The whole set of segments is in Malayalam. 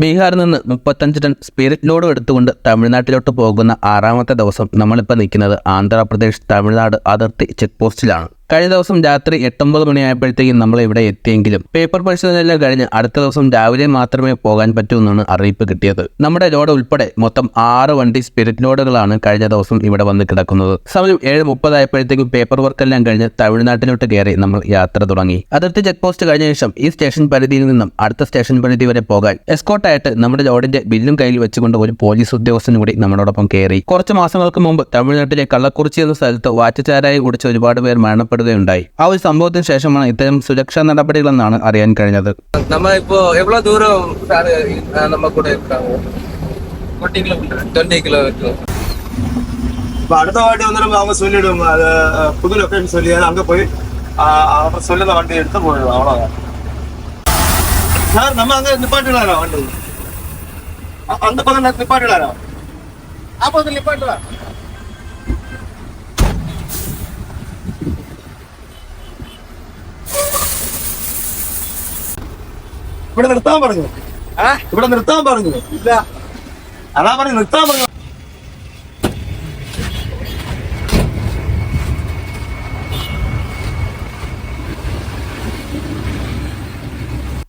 ബീഹാറിൽ നിന്ന് മുപ്പത്തഞ്ച് ടൺ സ്പിരിറ്റ് ലോഡ് എടുത്തുകൊണ്ട് തമിഴ്നാട്ടിലോട്ട് പോകുന്ന ആറാമത്തെ ദിവസം നമ്മളിപ്പോൾ നിൽക്കുന്നത് ആന്ധ്രാപ്രദേശ് തമിഴ്നാട് അതിർത്തി ചെക്ക് പോസ്റ്റിലാണ് കഴിഞ്ഞ ദിവസം രാത്രി എട്ടൊമ്പത് മണിയായപ്പോഴത്തേക്കും നമ്മൾ ഇവിടെ എത്തിയെങ്കിലും പേപ്പർ പരിശോധനയെല്ലാം കഴിഞ്ഞ് അടുത്ത ദിവസം രാവിലെ മാത്രമേ പോകാൻ പറ്റൂ എന്നാണ് അറിയിപ്പ് കിട്ടിയത്. നമ്മുടെ ലോഡ് ഉൾപ്പെടെ മൊത്തം ആറ് വണ്ടി സ്പിരിറ്റ് ലോഡുകളാണ് കഴിഞ്ഞ ദിവസം ഇവിടെ വന്ന് കിടക്കുന്നത്. സമയം ഏഴ് മുപ്പതായപ്പോഴത്തേക്കും പേപ്പർ വർക്ക് എല്ലാം കഴിഞ്ഞ് തമിഴ്നാട്ടിലോട്ട് കയറി നമ്മൾ യാത്ര തുടങ്ങി. അതിർത്തി ചെക്ക് പോസ്റ്റ് കഴിഞ്ഞ ശേഷം ഈ സ്റ്റേഷൻ പരിധിയിൽ നിന്നും അടുത്ത സ്റ്റേഷൻ പരിധി വരെ പോകാൻ എസ്കോട്ടായിട്ട് നമ്മുടെ ലോഡിന്റെ ബില്ലും കയ്യിൽ വെച്ചുകൊണ്ട് ഒരു പോലീസ് ഉദ്യോഗസ്ഥൻ കൂടി നമ്മളോടൊപ്പം കയറി. കുറച്ച് മാസങ്ങൾക്ക് മുമ്പ് തമിഴ്നാട്ടിലെ കള്ളക്കുറിച്ചി എന്ന സ്ഥലത്ത് വാറ്റച്ചാരായി കുടിച്ച് ഒരുപാട് പേർ മരണപ്പെടുകയുണ്ടായി ആ ഒരു സംഭവത്തിന് ശേഷമാണ് ഇത്തരം സുരക്ഷാ നടപടികളെന്നാണ് അറിയാൻ കഴിഞ്ഞത് நம்ம இப்போ எவ்வளவு தூரம் சார் நம்ம கூட இருக்காங்க டுவெண்ட்டி கிலோமீட்டர் டுவெண்ட்டி கிலோமீட்டர் இப்ப அடுத்த வாட்டி வந்து நம்ம அவங்க சொல்லிடும் அது அஹ், புது லொகேஷன் சொல்லி அங்க போய் ஆஹ், அப்புறம் சொல்லுத வண்டி எடுத்து போயிடுவோம் அவ்வளவுதான் சார் நம்ம அங்க நிப்பாட்டிடலாம் வண்டி அ- அந்த பக்கம் நிப்பாட்டிடலாம் அப்போ நிப்பாட்டலாம் ഇവിടെ നിർത്താൻ പറഞ്ഞു. ഇവിടെ നിർത്താൻ പറഞ്ഞു. ഇല്ല. അതാ പറഞ്ഞു നിർത്താൻ പറഞ്ഞു.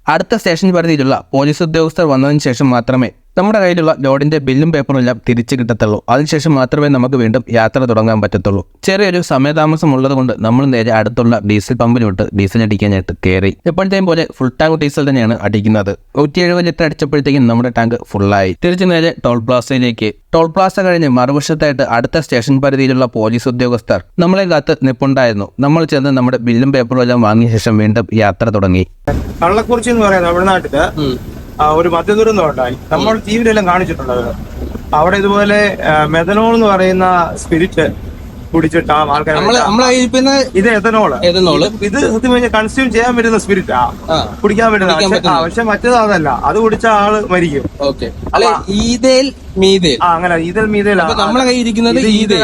അടുത്ത സ്റ്റേഷൻ പരിധിയിലുള്ള പോലീസ് ഉദ്യോഗസ്ഥർ വന്നതിന് ശേഷം മാത്രമേ നമ്മുടെ കയ്യിലുള്ള ലോഡിന്റെ ബില്ലും പേപ്പറും എല്ലാം തിരിച്ചു കിട്ടത്തുള്ളൂ. അതിനുശേഷം മാത്രമേ നമുക്ക് വീണ്ടും യാത്ര തുടങ്ങാൻ പറ്റത്തുള്ളൂ. ചെറിയൊരു സമയതാമസം ഉള്ളതുകൊണ്ട് നമ്മൾ നേരെ അടുത്തുള്ള ഡീസൽ പമ്പിലോട്ട് ഡീസൽ അടിക്കാനായിട്ട് കയറി. എപ്പോഴത്തെയും പോലെ ഫുൾ ടാങ്ക് ഡീസൽ തന്നെയാണ് അടിക്കുന്നത്. നൂറ്റി എഴുപത് ലിറ്റർ അടിച്ചപ്പോഴത്തേക്കും നമ്മുടെ ടാങ്ക് ഫുള്ളായി തിരിച്ചു നേരെ ടോൾ പ്ലാസയിലേക്ക് ടോൾ പ്ലാസ കഴിഞ്ഞ് മറുവശത്തായിട്ട് അടുത്ത സ്റ്റേഷൻ പരിധിയിലുള്ള പോലീസ് ഉദ്യോഗസ്ഥർ നമ്മളെ കാത്ത് നിപ്പുണ്ടായിരുന്നു. നമ്മൾ ചെന്ന് നമ്മുടെ ബില്ലും പേപ്പറും എല്ലാം വാങ്ങിയ ശേഷം വീണ്ടും യാത്ര തുടങ്ങി. കള്ളക്കുറിച്ചി എന്ന് പറയുന്നത് തമിഴ്നാട്ടിൽ ഒരു മദ്യദുരന്തം ഉണ്ടായി. നമ്മൾ ടി വിയിലെല്ലാം കാണിച്ചിട്ടുണ്ട് അവിടെ ഇതുപോലെ മെഥനോൾ എന്ന് പറയുന്ന സ്പിരിറ്റ് കുടിച്ചിട്ട് ആൾക്കാർ ഇത് എഥനോൾ. ഇത് സത്യം കഴിഞ്ഞാൽ കൺസ്യൂം ചെയ്യാൻ പറ്റുന്ന സ്പിരിറ്റ് ആ. കുടിക്കാൻ പറ്റുന്ന പക്ഷെ- മറ്റേത് അതല്ല. അത് കുടിച്ച ആൾ മരിക്കും. ഈതേൽ മീതേൽ ആ അങ്ങനെ ഈദൽ അപ്പൊ നമ്മളെ കയ്യിൽ ഇരിക്കുന്നത് ഈതേൽ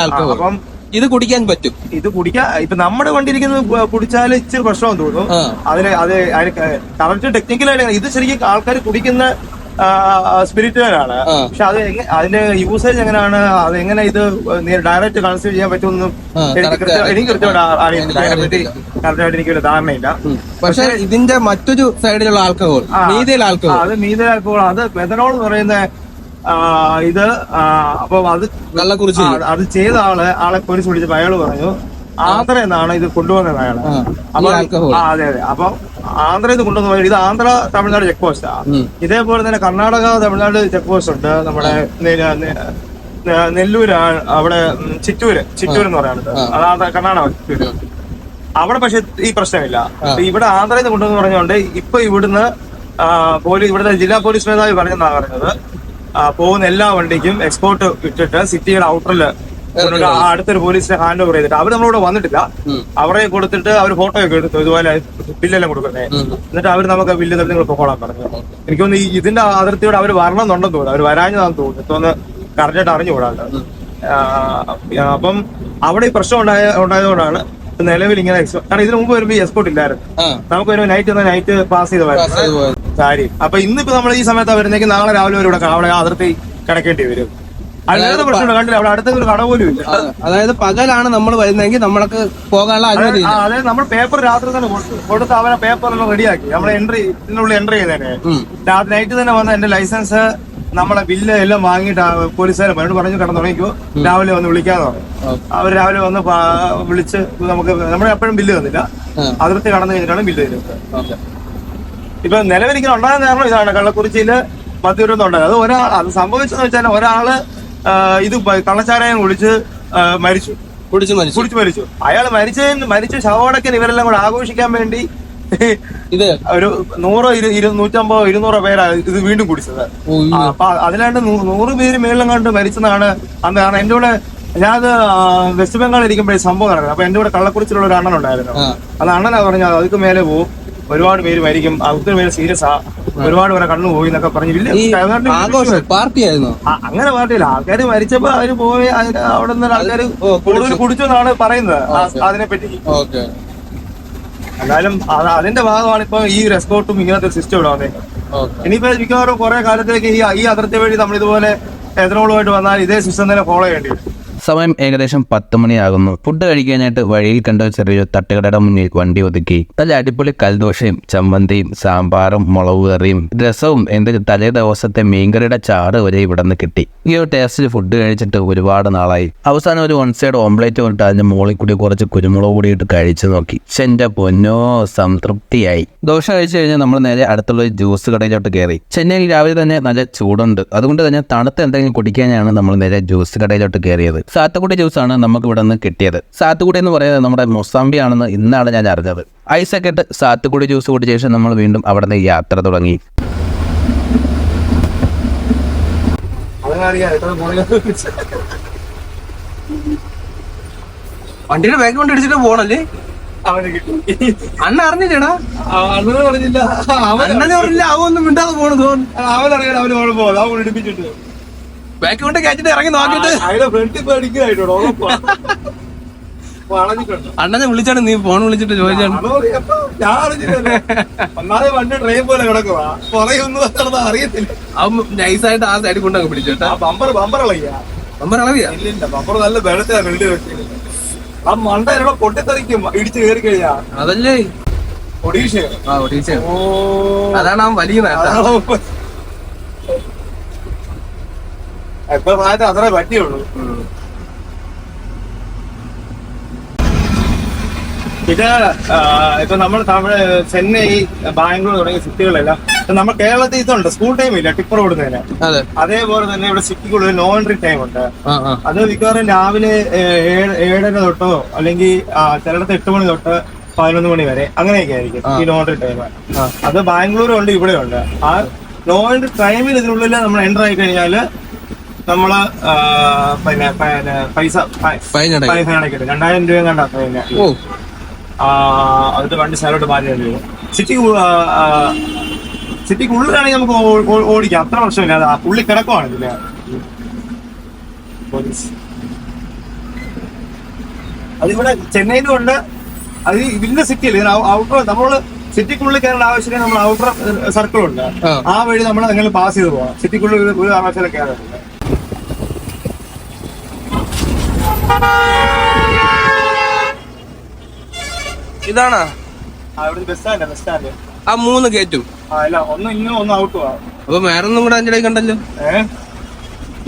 ആൽക്കഹോൾ അപ്പം ഇത് കുടിക്കാൻ പറ്റും. ഇത് കുടിക്കാൻ ഇപ്പൊ നമ്മുടെ വണ്ടി ഇരിക്കുന്നത് കുടിച്ചാൽ ഇച്ചിരി പ്രശ്നം തോന്നും. അതിന് അത് കറക്റ്റ് ടെക്നിക്കലായിട്ട് ഇത് ശരിക്കും ആൾക്കാർ കുടിക്കുന്ന സ്പിരിറ്റുകാരാണ്. പക്ഷെ അത് അതിന്റെ യൂസേജ് എങ്ങനെയാണ് അത് എങ്ങനെ ഇത് ഡയറക്റ്റ് കൺസ്യൂം ചെയ്യാൻ പറ്റുമെന്നും എനിക്ക് എനിക്ക് കൃത്യമായിട്ട് കറക്റ്റായിട്ട് എനിക്ക് ഒരു ധാരണയില്ല. പക്ഷെ ഇതിന്റെ മറ്റൊരു സൈഡിലുള്ള ആൽക്കഹോൾ. ആൽക്കഹോൾ അത് മീതൽ ആൽക്കഹോൾ അത് മെഥനോൾ എന്ന് പറയുന്ന ഇത് അപ്പൊ അത് നല്ല ആ, അത് ചെയ്ത ആൾ ആളെ പോലീസ് വിളിച്ചപ്പോ അയാൾ പറഞ്ഞു ആന്ധ്ര എന്നാണ് ഇത് കൊണ്ടുവന്നത് അയാൾ. അപ്പൊ. അതെ അതെ. അപ്പൊ ആന്ധ്ര ഇത് കൊണ്ടുവന്ന ഇത് ആന്ധ്ര തമിഴ്നാട് ചെക്ക് പോസ്റ്റാ ഇതേപോലെ തന്നെ കർണാടക തമിഴ്നാട് ചെക്ക് പോസ്റ്റ് ഉണ്ട്. നമ്മുടെ നെ- നെ- നെ- നെല്ലൂര് അവിടെ ചിറ്റൂര് ചിറ്റൂർ എന്ന് പറയുന്നത് അത് കർണാടക ചിറ്റൂര്. അവിടെ പക്ഷെ ഈ പ്രശ്നമില്ല. ഇവിടെ ആന്ധ്രയിൽ നിന്ന് കൊണ്ടുവന്ന് പറഞ്ഞുകൊണ്ട് ഇപ്പൊ ഇവിടുന്ന് പോലീസ് ഇവിടുത്തെ ജില്ലാ പോലീസ് മേധാവി പറഞ്ഞെന്നാണ് പറഞ്ഞത് പോകുന്ന എല്ലാ വണ്ടിക്കും എക്സ്പോർട്ട് ഇട്ടിട്ട് സിറ്റിയുടെ ഔട്ടറിൽ അടുത്തൊരു പോലീസിനെ ഹാൻഡ് ഓവർ ചെയ്തിട്ട്. അവർ നമ്മളോട് വന്നിട്ടില്ല. അവരെ കൊടുത്തിട്ട് അവർ ഫോട്ടോ ഒക്കെ എടുത്തു. ഇതുപോലെ ബില്ലെല്ലാം കൊടുക്കുന്നേ. എന്നിട്ട് അവർ നമുക്ക് ബില്ല് തന്നെ നിങ്ങൾ പൊക്കോളാൻ പറഞ്ഞു. എനിക്ക് തോന്നുന്നു ഇതിന്റെ അതിർത്തിയോട് അവർ വരണം എന്നുണ്ടെന്ന് തോന്നുന്നു. അവർ വരാഞ്ഞതാന്ന് തോന്നുന്നു തോന്നുന്നു കറക്റ്റായിട്ട് അറിഞ്ഞുകൂടാണ്ട് കൂടാണ്ട് അപ്പം അവിടെ ഈ പ്രശ്നം ഉണ്ടായ ഉണ്ടായതുകൊണ്ടാണ് നിലവിൽ ഇങ്ങനെ കാരണം ഇതിനു മുമ്പ് വരുമ്പോൾ ഈ എക്സ്പോർട്ട് ഇല്ലായിരുന്നു. നമുക്ക് വരുമ്പോ നൈറ്റ് ഒന്ന് നൈറ്റ് പാസ് ചെയ്തു ചെയ്ത് പോയത്. കാര്യം. അപ്പൊ ഇന്നിപ്പോ നമ്മൾ ഈ സമയത്ത് വരുന്നെങ്കിൽ നാളെ രാവിലെ വരെ ഇവിടെ അവിടെ അതിർത്തി കിടക്കേണ്ടി വരും. അല്ലാതെ പ്രശ്നമില്ല. കണ്ടില്ല? അവിടെ കട പോലും ഇല്ല. അതായത് പകലാണ് നമ്മൾ വരുന്നതെങ്കിൽ നമ്മൾക്ക് പോകാനുള്ള അനുമതി അതായത് നമ്മൾ പേപ്പർ രാത്രി തന്നെ കൊടുത്തു അവരെ പേപ്പറെല്ലാം റെഡിയാക്കി. നമ്മളെ എൻട്രി ഇതിനുള്ളിൽ എൻട്രി ചെയ്തേനെ. രാത്രി നൈറ്റ് തന്നെ വന്ന എന്റെ ലൈസൻസ് നമ്മളെ ബില്ല് എല്ലാം വാങ്ങിയിട്ട് പോലീസുകാരെ മറുപടി പറഞ്ഞു കിടന്നു തുടങ്ങിക്കോ. രാവിലെ വന്ന് വിളിക്കാന്ന് പറഞ്ഞു. അവർ അവർ രാവിലെ വന്ന് വിളിച്ച് നമുക്ക് നമ്മുടെ എപ്പോഴും ബില്ല് തന്നില്ല. അതിർത്തി കടന്നു കഴിഞ്ഞിട്ടാണ് ബില്ല് തരുന്നത്. ഇപ്പൊ നിലവിലിങ്ങനെ ഉണ്ടായ കാരണം ഇതാണ്. കള്ളക്കുറിച്ചിയിൽ മദ്യദുരന്തം ഉണ്ടായത് അത് ഒരാൾ അത് സംഭവിച്ചെന്ന് വെച്ചാൽ ഒരാൾ ഇത് കള്ളച്ചാരായം കുടിച്ച് മരിച്ചു. കുടിച്ചു മരിച്ചു. കുടിച്ച് മരിച്ചു. അയാൾ മരിച്ചതിന് മരിച്ച ശവടക്കൻ ഇവരെല്ലാം കൂടെ ആഘോഷിക്കാൻ വേണ്ടി ഇത് ഒരു നൂറോ നൂറ്റമ്പതോ ഇരുന്നൂറോ പേരാണ് ഇത് വീണ്ടും കുടിച്ചത്. അപ്പൊ അതിലാണ്ട് നൂറ് പേര് മേളിലും കണ്ട് മരിച്ചതാണ് അന്ന് കാരണം എന്റെ കൂടെ ഞാനത് വെസ്റ്റ് ബംഗാളിൽ ഇരിക്കുമ്പോഴേ സംഭവം നടക്കുന്നത്. അപ്പൊ എന്റെ കൂടെ കള്ളക്കുറിച്ചിലുള്ള ഒരു അണ്ണൻ ഉണ്ടായിരുന്നു. അത് അണ്ണനാ പറഞ്ഞത് അതൊക്കെ മേലെ പോവും. ഒരുപാട് പേര് മരിക്കും. ഒത്തിരി പേര് സീരിയസ് ആ. ഒരുപാട് പേരെ കണ്ണു പോയി എന്നൊക്കെ പറഞ്ഞു വലിയ ആഘോഷം പാർട്ടി ആയിരുന്നു ആ, അങ്ങനെ പാർട്ടിയില്ല. ആൾക്കാർ മരിച്ചപ്പോ അവർ പോയി അവിടെ നിന്ന് ആൾക്കാർ കൂടുതൽ കുടിച്ചു എന്നാണ് പറയുന്നത്. അതിനെ പറ്റി എന്നാലും അതിന്റെ ഭാഗമാണ് ഇപ്പൊ ഈ റെസ്പോർട്ടും ഇങ്ങനത്തെ സിസ്റ്റം ഇവിടെ വന്നേക്കുന്നത് ഇനിയിപ്പോ മിക്കവാറും കുറെ കാലത്തേക്ക് ഈ ഈ അതിർത്തി വഴി നമ്മൾ ഇതുപോലെ എഥനോളുമായിട്ട് വന്നാൽ ഇതേ സിസ്റ്റം തന്നെ ഫോളോ ചെയ്യേണ്ടി വരും. സമയം ഏകദേശം പത്ത് മണിയാകുന്നു. ഫുഡ് കഴിക്കാനായിട്ട് വഴിയിൽ കണ്ട ചെറിയൊരു തട്ടുകടയുടെ മുന്നിൽ വണ്ടി ഒതുക്കി. നല്ല അടിപൊളി കൽദോശയും ചമ്മന്തിയും സാമ്പാറും മുളക് കറിയും രസവും എന്തൊക്കെ തലേ ദിവസത്തെ മീൻകറിയുടെ ചാറ് വരെ ഇവിടെ നിന്ന് കിട്ടി. ഈ ഒരു ടേസ്റ്റിൽ ഫുഡ് കഴിച്ചിട്ട് ഒരുപാട് നാളായി. അവസാനം ഒരു വൺ സൈഡ് ഓംപ്ലേറ്റ് കൊണ്ട് അതിന്റെ മുകളിൽ കൂടി കുറച്ച് കുരുമുളക് കൂടി ഇട്ട് കഴിച്ചു നോക്കി. എന്റെ പൊന്നോ സംതൃപ്തിയായി. ദോശ കഴിച്ചു കഴിഞ്ഞാൽ നമ്മൾ നേരെ അടുത്തുള്ള ഒരു ജ്യൂസ് കടയിലോട്ട് കയറി ചെന്നൈയിൽ രാവിലെ തന്നെ നല്ല ചൂടുണ്ട്. അതുകൊണ്ട് തന്നെ തണുത്ത എന്തെങ്കിലും കുടിക്കാനാണ് നമ്മൾ നേരെ ജ്യൂസ് കടയിലോട്ട് കയറിയത് സാത്തുക്കുടി ആണ് നമുക്ക് ഇവിടെ നിന്ന് കിട്ടിയത്. സാത്തുകുട്ടി എന്ന് പറയുന്നത് നമ്മുടെ മൊസാമ്പി ആണെന്ന് ഇന്നാണ് ഞാൻ അറിഞ്ഞത്. ഐസൊക്കെ ഇട്ട് സാത്തുകുടി ജ്യൂസ് കുടിച്ച ശേഷം നമ്മൾ വീണ്ടും അവിടെ നിന്ന് യാത്ര തുടങ്ങി. വണ്ടിയുടെ ബാഗ് കൊണ്ട് ഇടിച്ചിട്ട് പോണല്ലേ? അണ്ണ അറിഞ്ഞില്ലടാ? അണ്ണനെ പറഞ്ഞില്ല അവൻ ഒന്നും പറഞ്ഞില്ല അവൊന്നും മിണ്ടാതെ പോണു തോന്നുന്നു. അവനറിയാൻ അവന് കുഴപ്പമില്ല അവൻ ഇടിപ്പിച്ചിട്ട് ബാക്ക് കൊണ്ട് കയറ്റിട്ട് ഇറങ്ങി വളഞ്ഞിട്ടുണ്ട്. അണ്ണനെ വിളിച്ചാണ് നീ ഫോൺ വിളിച്ചിട്ട് ചോദിച്ചാണ്. വണ്ടി ട്രെയിൻ പോലെ കിടക്കുവാ. അറിയത്തില്ല. അവൻ നൈസായിട്ട് ആ സൈഡിൽ കൊണ്ടങ്ങ് പിടിച്ചോട്ടാ ബമ്പർ ബമ്പർ ഇളകിയാ. ബമ്പർ നല്ല വെള്ളത്തിലാ വെള്ളി ആ മണ്ട എന്നോട് പൊട്ടിത്തെറിക്കും ഇടിച്ച് കയറി കഴിഞ്ഞാ. അതല്ലേ? ഒഡീഷ ആ ഒഡീഷ ഓ. അതാണ് അവൻ വലിയ ഇപ്പൊ പ്രായത്തിൽ അത്രേ പറ്റിയുള്ളൂ. ഇത് ഇപ്പൊ നമ്മൾ തമിഴ് ചെന്നൈ ബാംഗ്ലൂർ തുടങ്ങിയ സിറ്റികളെല്ലാം നമ്മൾ കേരളത്തിൽ ഇതുണ്ട്. സ്കൂൾ ടൈം ഇല്ല ടിപ്പർ ഓടുന്നതിന്. അതെ. അതേപോലെ തന്നെ ഇവിടെ സിറ്റിക്കുള്ളിൽ നോ എൻട്രി ടൈം ഉണ്ട്. അത് മിക്കവാറും രാവിലെ ഏഴര തൊട്ടോ അല്ലെങ്കിൽ ചിലയിടത്ത് എട്ട് മണി തൊട്ട് പതിനൊന്ന് മണി വരെ അങ്ങനെയൊക്കെ ആയിരിക്കും ഈ നോ എൻട്രി ടൈം അത് ബാംഗ്ലൂരും ഉണ്ട് ഇവിടെ ഉണ്ട് ആ നോ എൻട്രി ടൈമിൽ ഇതിനുള്ളിൽ നമ്മൾ എന്റർ ആയി കഴിഞ്ഞാൽ നമ്മൾ പിന്നെ പൈസ ഫൈൻ അടയ്ക്കും. രണ്ടായിരം രൂപ കണ്ട പിന്നെ അതിട്ട് വണ്ടി സ്ഥലമായിട്ട് മാറ്റി വരും സിറ്റി സിറ്റിക്ക് ഉള്ളിലാണെങ്കിൽ നമുക്ക് ഓടിക്കാം. അത്ര പ്രശ്നമില്ല. അത് ഉള്ളിൽ കിടക്കുവാണ് ഇതിൽ. അതിവിടെ ചെന്നൈയിലും ഉണ്ട്. അത് ഇതിന്റെ സിറ്റിയിൽ ഔട്ടർ നമ്മൾ സിറ്റിക്കുള്ളിൽ കയറേണ്ട ആവശ്യമില്ല നമ്മൾ ഔട്ടർ സർക്കിൾ ഉണ്ട് ആ. വഴി നമ്മൾ അങ്ങനെ പാസ് ചെയ്ത് പോകാം സിറ്റിക്കുള്ളിൽ ഒരു- ഒരു ആവശ്യം കയറുന്നില്ല ഇതാണാ? ആ സ്റ്റാൻഡ് സ്റ്റാൻഡ് മൂന്ന് കേറ്റും ആ ഇല്ല ഒന്ന് അപ്പൊ കൂടെ ഇടയിൽ കണ്ടല്ലോ.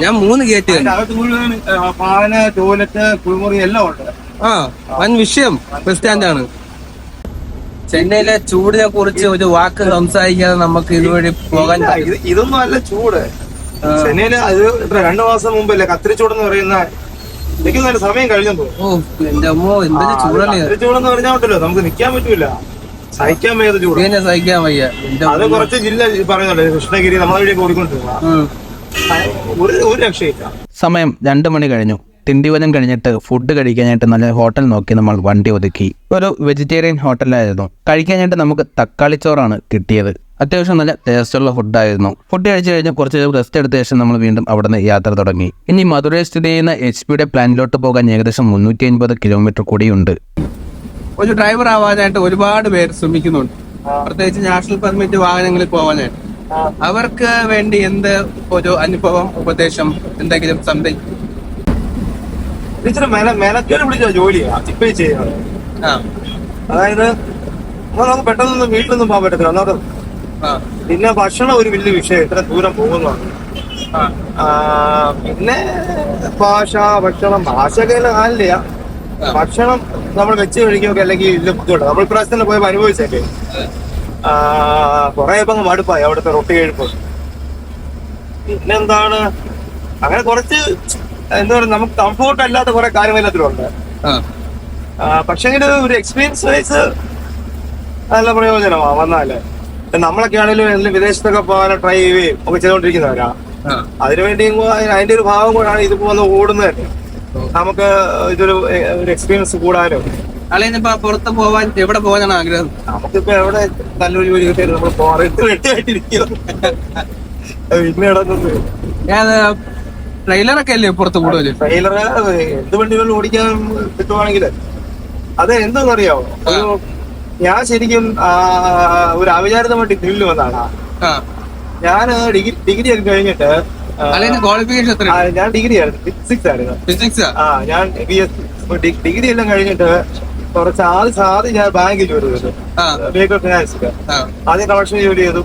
ഞാൻ മൂന്ന് ഗേറ്റ് ആ, ടോയ്ലറ്റ് കുളിമുറി എല്ലാം ഉണ്ട്. ആ വൻ വിഷയം. ബസ് സ്റ്റാൻഡാണ് ചെന്നൈയിലെ ചൂടിനെ കുറിച്ച് ഒരു വാക്ക് സംസാരിക്കാതെ നമുക്ക് ഇതുവഴി പോകാൻ ഇതൊന്നും അല്ല ചൂട്. ചെന്നൈയിലെ അത് രണ്ടു മാസം മുമ്പല്ലേ കത്തിരിച്ചൂടെന്ന് പറയുന്ന എനിക്ക് നല്ല സമയം കഴിഞ്ഞു ഓ എന്റെ അമ്മോ എന്തൊരു ചൂടല്ലേ. കത്തിരിച്ചൂടെന്ന് പറഞ്ഞാൽ ഉണ്ടല്ലോ നമുക്ക് നിക്കാൻ പറ്റൂല. സഹിക്കാൻ വയ്യാത്ത ചൂട്. സഹിക്കാൻ വയ്യ. അത് കുറച്ച് ജില്ല പറയുന്നുണ്ട് കൃഷ്ണഗിരി നമ്മളെ വഴി ഓടിക്കൊണ്ടിരുന്ന ഒരു ഒരു രക്ഷയില്ല. സമയം രണ്ട് മണി കഴിഞ്ഞു. തിണ്ടിവനം കഴിഞ്ഞിട്ട് ഫുഡ് കഴിക്കാനായിട്ട് നല്ല ഹോട്ടൽ നോക്കി നമ്മൾ വണ്ടി ഒതുക്കി. ഒരു വെജിറ്റേറിയൻ ഹോട്ടലായിരുന്നു കഴിക്കാനായിട്ട് നമുക്ക് തക്കാളി ചോറാണ് കിട്ടിയത്. അത്യാവശ്യം നല്ല ടേസ്റ്റുള്ള ഫുഡായിരുന്നു ഫുഡ് കഴിച്ചു കഴിഞ്ഞാൽ കുറച്ച് നേരം റെസ്റ്റ് എടുത്ത ശേഷം നമ്മൾ വീണ്ടും അവിടെ നിന്ന് യാത്ര തുടങ്ങി. ഇനി മധുരയിൽ സ്ഥിതി ചെയ്യുന്ന എച്ച് പിയുടെ പ്ലാനിലോട്ട് പോകാൻ ഏകദേശം മുന്നൂറ്റി അൻപത് കിലോമീറ്റർ കൂടിയുണ്ട്. ഒരു ഡ്രൈവർ ആവാനായിട്ട് ഒരുപാട് പേർ ശ്രമിക്കുന്നുണ്ട്. പ്രത്യേകിച്ച് നാഷണൽ പെർമിറ്റ് വാഹനങ്ങളിൽ പോകാനായിട്ട് അവർക്ക് വേണ്ടി എന്ത് ഒരു അനുഭവം ഉപദേശം എന്തെങ്കിലും സംതിങ് മെനക്കേട് പിടിച്ച ഇപ്പൊ ചെയ്യുന്നത് അതായത് നമുക്ക് പെട്ടെന്നൊന്നും വീട്ടിലൊന്നും പോകാൻ പറ്റത്തില്ല. ഒന്നാമത് പിന്നെ ഭക്ഷണം ഒരു വലിയ വിഷയം ഇത്ര ദൂരം പോകുന്നതാണ്. പിന്നെ ഭാഷ ഭക്ഷണം ഭാഷയൊക്കെ കാലില്ല ഭക്ഷണം നമ്മൾ വെച്ച് കഴിക്കുകയൊക്കെ അല്ലെങ്കിൽ വലിയ ബുദ്ധിമുട്ട് നമ്മൾ ഇപ്രാവശ്യം തന്നെ പോയപ്പോ അനുഭവിച്ചേക്കെ. കുറെ ഇപ്പൊ മടുപ്പായി അവിടുത്തെ റൊട്ടി കഴിപ്പ് പിന്നെന്താണ്? അങ്ങനെ കുറച്ച് എന്താ പറയുക നമുക്ക് കംഫോർട്ട് അല്ലാത്ത കുറെ കാര്യങ്ങൾ എല്ലാത്തിലുണ്ട് പക്ഷെങ്കിൽ ഒരു എക്സ്പീരിയൻസ് വൈസ് നല്ല പ്രയോജനമാണ് വന്നാൽ. നമ്മളൊക്കെ ആണെങ്കിലും ഏതെങ്കിലും വിദേശത്തൊക്കെ പോകാനോ ട്രൈ ചെയ്യുകയും ഒക്കെ ചെയ്തുകൊണ്ടിരിക്കുന്നവരാ. അതിനുവേണ്ടി അതിന്റെ ഒരു ഭാഗം കൂടാണ് ഇത് വന്ന് ഓടുന്നത്. തന്നെ നമുക്ക് ഇതൊരു ഒരു എക്സ്പീരിയൻസ് കൂടാനോ. അളിയനിപ്പോ പുറത്ത് പോവാൻ എവിടെ പോകാനാണ് ആഗ്രഹം? നമുക്കിപ്പോ എവിടെ നല്ലൊരു ജോലി കിട്ടിയാലും നമ്മൾ പോകാറ്. റെഡിയായിട്ടിരിക്കും പിന്നെ ഇടന്നത് ഞാൻ ട്രെയിലറൊക്കെ അല്ലേ പുറത്ത് കൂടുതൽ? ട്രെയിലർ എന്ത് വണ്ടികളും ഓടിക്കാൻ കിട്ടുവാണെങ്കിൽ അത് എന്തെന്നറിയാവോ ഒരു ഞാൻ ശരിക്കും ഒരു അവിചാരിതമായിട്ട് ഗ്രില്ല് വന്നാണ് ഞാൻ ഡിഗ്രി ഡിഗ്രി ഒക്കെ കഴിഞ്ഞിട്ട് ഞാൻ ഡിഗ്രി ആയിരുന്നു. ഫിസിക്സ് ആയിരുന്നു. ഫിസിക്സ് ആ? ഞാൻ ബി എസ് ഡിഗ്രി എല്ലാം കഴിഞ്ഞിട്ട് കുറച്ച് ആദ്യം ആദ്യം ഞാൻ ബാങ്കിൽ ജോലി ചെയ്തു. ബേക്കർ ഫിനാൻസിൽ ആദ്യം കളക്ഷൻ ജോലി ചെയ്തു.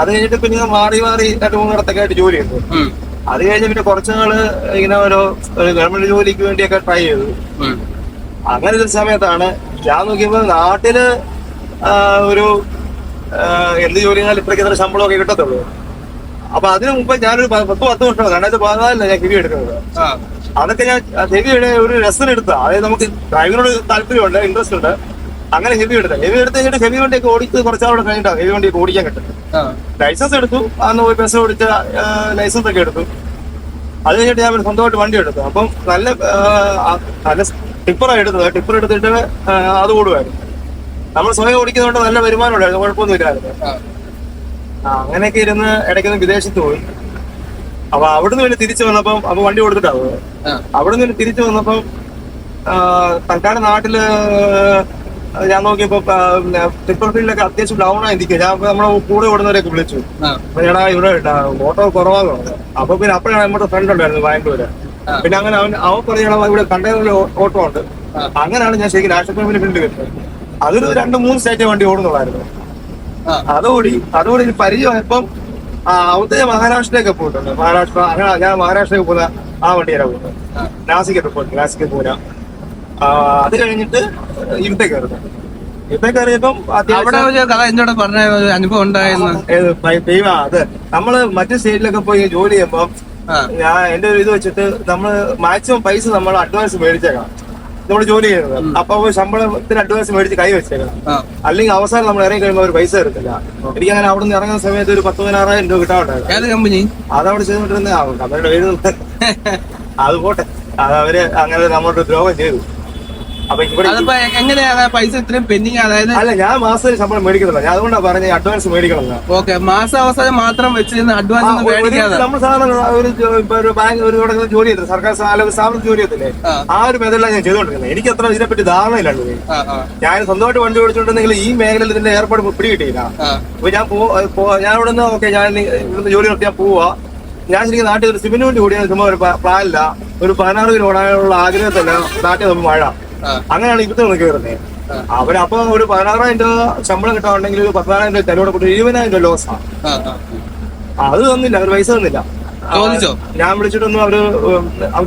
അത് കഴിഞ്ഞിട്ട് പിന്നെ ഞാൻ മാറി മാറി രണ്ട് മൂന്നിടത്തൊക്കെ ആയിട്ട് ജോലി ചെയ്തു. അത് കഴിഞ്ഞ് പിന്നെ കുറച്ച് നാൾ ഇങ്ങനെ ഓരോ ഗവൺമെന്റ് ജോലിക്ക് വേണ്ടിയൊക്കെ ട്രൈ ചെയ്തു. അങ്ങനെ ഒരു സമയത്താണ്. ഞാൻ നോക്കിയപ്പോൾ നാട്ടിൽ ഒരു എന്ത് ജോലി ചെയ്താലും ഇത്രയ്ക്ക് ഇത്ര ശമ്പളമൊക്കെ കിട്ടത്തുള്ളൂ. അപ്പൊ അതിനു മുമ്പ് ഞാനൊരു പത്ത് പത്ത് വർഷം രണ്ടായിരത്തി പതിനാലിലാണ് ഞാൻ കിവി എടുക്കുന്നത്. അതൊക്കെ ഞാൻ ഹെവിയുടെ ഒരു രസം എടുത്ത. അതായത് നമുക്ക് ഡ്രൈവിനോട് താല്പര്യമുണ്ട് ഇൻട്രസ്റ്റ് ഉണ്ട്. അങ്ങനെ ഹെവി എടുത്ത ഹെവി എടുത്ത് കഴിഞ്ഞിട്ട് ഹെവി വണ്ടിയൊക്കെ ഓടിച്ച് കുറച്ചാളോടെ കഴിഞ്ഞിട്ടാണ് ഹെവി വണ്ടിയൊക്കെ ഓടിക്കാൻ കിട്ടും ലൈസൻസ് എടുത്തു. അന്ന് പോയി ബസ് ഓടിച്ച ലൈസൻസ് ഒക്കെ എടുത്തു. അത് കഴിഞ്ഞിട്ട് ഞാൻ സ്വന്തമായിട്ട് വണ്ടി എടുത്തു. അപ്പം നല്ല നല്ല ടിപ്പറാണ് എടുത്തത് ടിപ്പർ എടുത്തിട്ട് അത് ഓടുമായിരുന്നു. നമ്മൾ സ്വയം ഓടിക്കുന്നതുകൊണ്ട് നല്ല വരുമാനം ഉണ്ടായിരുന്നു കുഴപ്പമൊന്നുമില്ലായിരുന്നു ആ. ആ, അങ്ങനെയൊക്കെ ഇരുന്ന് ഇടയ്ക്കൊന്ന് വിദേശത്ത് പോയി. അപ്പൊ അവിടുന്ന് പിന്നെ തിരിച്ചു വന്നപ്പം അപ്പൊ വണ്ടി കൊടുത്തിട്ടാ പോയത്. ആ. അവിടുന്ന് പിന്നെ തിരിച്ചു വന്നപ്പം തൽക്കാലം നാട്ടിൽ ഞാൻ നോക്കിയപ്പോ ട്രിപ്പിൾ ഫീൽഡിലൊക്കെ അത്യാവശ്യം ഡൗൺ ആയി നിൽക്കുക ഞാൻ നമ്മളെ കൂടെ ഓടുന്നവരെയൊക്കെ വിളിച്ചു. അപ്പൊ ഞാൻ ഇവിടെ ഓട്ടോ കുറവാണ് അപ്പൊ പിന്നെ അപ്പോഴാണ് നമ്മുടെ ഫ്രണ്ട് ഉണ്ടായിരുന്നു ബാംഗ്ലൂര്. പിന്നെ അങ്ങനെ അവൻ അവൻ പറയണ ഇവിടെ കണ്ടെയ്നറിൽ ഓട്ടോ ഉണ്ട് അങ്ങനെയാണ് ഞാൻ ശരിക്കും നാഷണൽ പേയ്മെന്റ് ഫീൽഡ് വരുന്നത് അതൊരു രണ്ട് മൂന്ന് സ്റ്റേറ്റ് വണ്ടി ഓടുന്നുള്ളായിരുന്നു. അതോടി അതോടി പരിചയമായപ്പം ആ അവിടുത്തെ മഹാരാഷ്ട്രയൊക്കെ പോയിട്ടുണ്ട്. മഹാരാഷ്ട്ര അങ്ങനെ ഞാൻ മഹാരാഷ്ട്രയൊക്കെ പോകുന്ന ആ വണ്ടിയാണ് പോകുന്നത്. നാസിക്കൊക്കെ പോയിട്ട് നാസിക്ക് പൂന. അത് കഴിഞ്ഞിട്ട് ഇവിടത്തെ കയറുന്നത് ഇവിടത്തെ കയറിയപ്പം അവിടെ ഒരു കഥ എന്നോട് പറഞ്ഞ അനുഭവം ഉണ്ടായിരുന്നു. അത് നമ്മൾ മറ്റു സ്റ്റേറ്റിലൊക്കെ പോയി ജോലി ചെയ്യുമ്പോ ആ ഞാൻ എന്റെ ഒരു ഇത് വെച്ചിട്ട് നമ്മൾ മാക്സിമം പൈസ നമ്മൾ അഡ്വാൻസ് മേടിച്ചേക്കണം. നമ്മൾ ജോലി ചെയ്യുന്നത്. അപ്പൊ ശമ്പളത്തിന് അഡ്വാൻസ് മേടിച്ച് കൈ വെച്ചേക്കണം. ആ. അല്ലെങ്കിൽ അവസാനം നമ്മൾ ഇറങ്ങി കഴിയുമ്പോൾ ഒരു പൈസ തരത്തില്ല. എനിക്ക് അങ്ങനെ അവിടെ നിന്ന് ഇറങ്ങുന്ന സമയത്ത് ഒരു പത്ത് പതിനാറായിരം രൂപ കിട്ടാറുണ്ടായിരുന്നു. കമ്പനി അതവിടെ ചെയ്തോണ്ടിരുന്ന കമ്പനിയുടെ പേര് അത് പോട്ടെ. അത് അവർ അങ്ങനെ നമ്മളോട് ദ്രോഹം ചെയ്തു. അപ്പൊ ഇവിടെ അതിപ്പോ എങ്ങനെയാണ് പൈസ ഇത്രയും പെൻഡിങ് അതായത് അല്ല ഞാൻ ശമ്പളം മേടിക്കുന്നില്ല. ഞാൻ അതുകൊണ്ടാണ് അഡ്വാൻസ് മേടിക്കണം. ഓക്കെ മാസം മാത്രം വെച്ചിരുന്ന അഡ്വാൻസ് ഒന്നും ഒരു- മേടിക്കാതെ. നമ്മൾ സാധാരണ ഒരു ഇപ്പൊ ഒരു ബാങ്ക് ഒരു തുടങ്ങുന്ന ജോലി ചെയ്തത് സർക്കാർ സ്ഥാപനം സ്ഥാപനത്തിൽ ജോലി ചെയ്തില്ലേ ആ. ഒരു മേഖലയിലാണ് ഞാൻ എനിക്ക് അത്ര ഇതിനെപ്പറ്റി ധാരണയില്ലാണ്ട് ഞാൻ സ്വന്തമായിട്ട് വണ്ടി ഈ മേഖലയിൽ ഇതിന്റെ ഏർപ്പാട് പിടികിട്ടിയില്ല. ആ. അപ്പൊ ഞാൻ ഞാൻ ഇവിടെ നിന്ന് ഓക്കെ ഞാൻ ഇവിടുന്ന് ജോലി ഞാൻ പോവാ. ഞാൻ ശരിക്കും നാട്ടിൽ ഒരു സിമിന് വേണ്ടി ഓടിയാൽ ചുമ്മാ ഒരു പ്ലാ- പ്ലാനില്ല. ഒരു പതിനാറ് കിലോ ഓടാനുള്ള ആഗ്രഹത്തല്ല നാട്ടിൽ നമ്മൾ മഴ. അങ്ങനെയാണ് ഇവിടുത്തെ നിന്ന് കയറുന്നത് അവരപ്പോ ഒരു പതിനാറായിരം രൂപ ശമ്പളം കിട്ടാണെങ്കിൽ ഒരു പതിനാറായിരം രൂപ ചെലവിടെ കൂട്ടി എഴുപതിനായിരം രൂപ ലോസാണ് അത് തന്നില്ല അവർ പൈസ തന്നില്ല? ഞാൻ വിളിച്ചിട്ടൊന്നും അവർ